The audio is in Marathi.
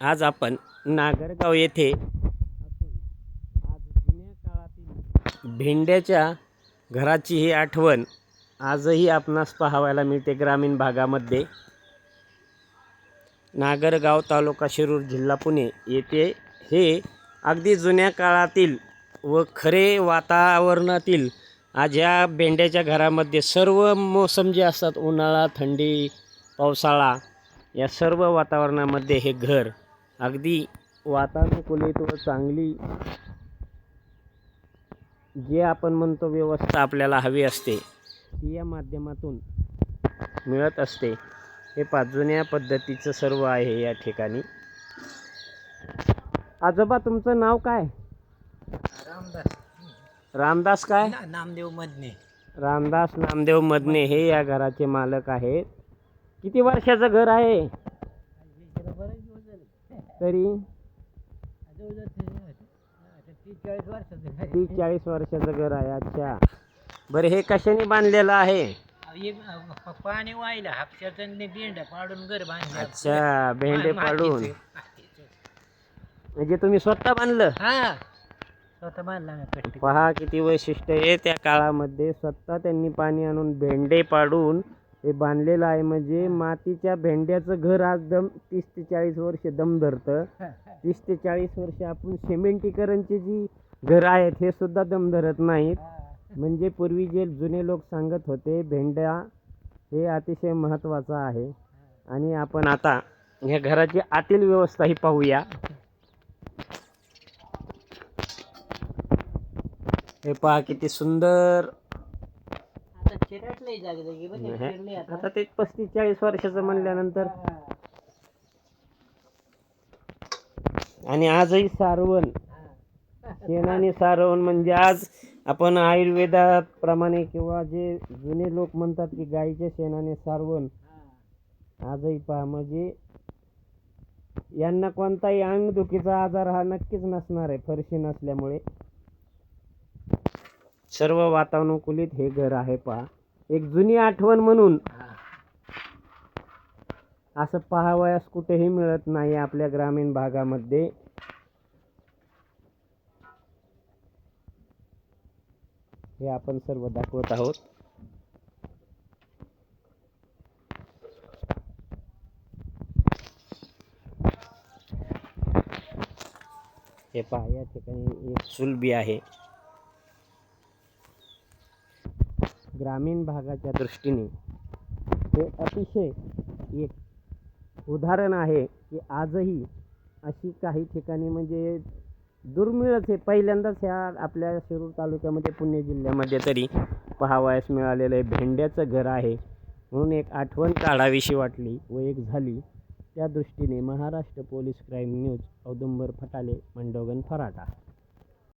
आज आपण नागरगाव येथे आज जुन्या काळातील भेंड्याच्या घराची ही आठवण आजही आपणास पाहावयाला मिळते ग्रामीण भागामध्ये. नागरगाव तालुका शिरूर जिल्हा पुणे येथे हे अगदी जुन्या काळातील व खरे वातावरणातील आज या भेंड्याच्या घरामध्ये सर्व मोसम जे असतात उन्हाळा थंडी पावसाळा या सर्व वातावरणामध्ये हे घर अगदी वातानुकूलित व चांगली जे आपण म्हणतो व्यवस्था आपल्याला हवी असते ती या माध्यमातून मिळत असते. हे पा जुन्या पद्धतीचं सर्व आहे या ठिकाणी. आजोबा तुमचं नाव काय? रामदास. रामदास काय? ना- नामदेव मधने रामदास नामदेव मदने हे या घराचे मालक आहेत. किती वर्षाचं घर आहे. तरी तीस चाळीस वर्षाचं घर आहे अच्छा. बरं हे कशाने बांधलेलं आहे? पाणी वाहिलं हापशाचं बेंड पाडून घर बांधलं. अच्छा भेंडे पाडून. म्हणजे तुम्ही स्वतः बांधलं? हा. स्वतः बांधला पहा किती वैशिष्ट्य आहे त्या काळामध्ये. स्वतः त्यांनी पाणी आणून भेंडे पाडून हे बांधलेलं आहे. म्हणजे मातीच्या भेंड्याचं घर आज दम तीस ते चाळीस वर्ष दम धरतं. तीस ते चाळीस वर्ष आपण सिमेंटीकरणची जी घरं आहेत हे सुद्धा दम धरत नाहीत. म्हणजे पूर्वी जे जुने लोक सांगत होते भेंड्या हे अतिशय महत्त्वाचं आहे. आणि आपण आता ह्या घराची आतील व्यवस्था ही पाहूया. हे पहा किती सुंदर आता. ते पस्तीस चाळीस वर्षाचं म्हणल्यानंतर. आणि आजही सारवण. शेणाने सारवण म्हणजे आज आपण आयुर्वेदाप्रमाणे किंवा जे जुने लोक म्हणतात की गाईच्या शेणाने सारवण आजही पहा. म्हणजे यांना कोणताही अंगदुखीचा आजार हा नक्कीच नसणार आहे फरशी नसल्यामुळे. सर्व वातानुकूलित हे घर आहे पहा. एक जुनी आठवण म्हणून असं पाहावयास कुठेही मिळत नाही आपल्या ग्रामीण भागामध्ये. हे आपण सर्व दाखवत आहोत. हे पहा या ठिकाणी एक सुलबी आहे. ग्रामीण भागाच्या दृष्टीने हे अतिशय एक उदाहरण आहे की आजही अशी काही ठिकाणी म्हणजे दुर्मिळच आहे. पहिल्यांदाच ह्या आपल्या शिरूर तालुक्यामध्ये पुणे जिल्ह्यामध्ये तरी पहावयास मिळालेलं आहे. भेंड्याचं घर आहे. म्हणून एक आठवण काढावीशी वाटली व एक झाली. त्या दृष्टीने Maharashtra police crime news Audumbar Phatale मंडोगन फराटा.